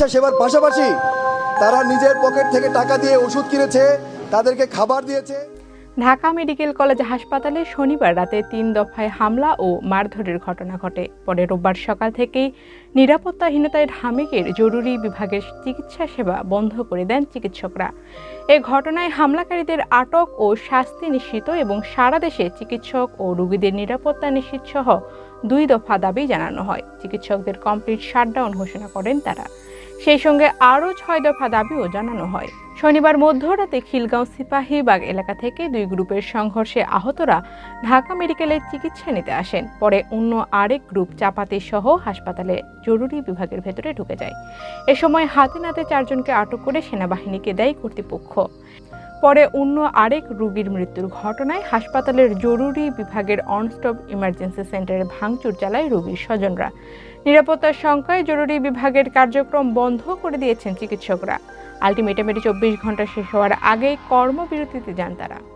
সেবার পাশাপাশি তারা নিজের পকেট থেকে টাকা দিয়ে ওষুধ কিনেছে, তাদেরকে খাবার দিয়েছে। ঢাকা মেডিকেল কলেজ হাসপাতালে শনিবার রাতে তিন দফায় হামলা ও মারধরের ঘটনা ঘটে। পরে রোববার সকাল থেকেই নিরাপত্তাহীনতায় ঢামেকের জরুরি বিভাগের চিকিৎসা সেবা বন্ধ করে দেন চিকিৎসকরা। এ ঘটনায় হামলাকারীদের আটক ও শাস্তি নিশ্চিত এবং সারা দেশে চিকিৎসক ও রোগীদের নিরাপত্তা নিশ্চিত সহ দুই দফা দাবি জানানো হয়। চিকিৎসকদের কমপ্লিট শাটডাউন ঘোষণা করেন তারা। সেই সঙ্গে আরও ছয় দফা দাবিও জানানো হয়। শনিবার মধ্যরাতে খিলগাঁও সিপাহীবাগ এলাকা থেকে দুই গ্রুপের সংঘর্ষে আহতরা ঢাকা মেডিকেলে চিকিৎসা নিতে আসেন। পরে অন্য আরেক গ্রুপ চাপাতি সহ হাসপাতালে জরুরি বিভাগের ভেতরে ঢুকে যায়। এ সময় হাতে নাতে চারজনকে আটক করে সেনাবাহিনীকে দেয় কর্তৃপক্ষ। পরে অন্য আরেক রুগীর মৃত্যুর ঘটনায় হাসপাতালের জরুরি বিভাগের অনস্টপ ইমার্জেন্সি সেন্টারে ভাঙচুর চালায় রোগীর স্বজনরা। নিরাপত্তার শঙ্কায় জরুরি বিভাগের কার্যক্রম বন্ধ করে দিয়েছেন চিকিৎসকরা। আলটিমেটামেটি চব্বিশ ঘণ্টা শেষ হওয়ার আগেই কর্মবিরতিতে যান তারা।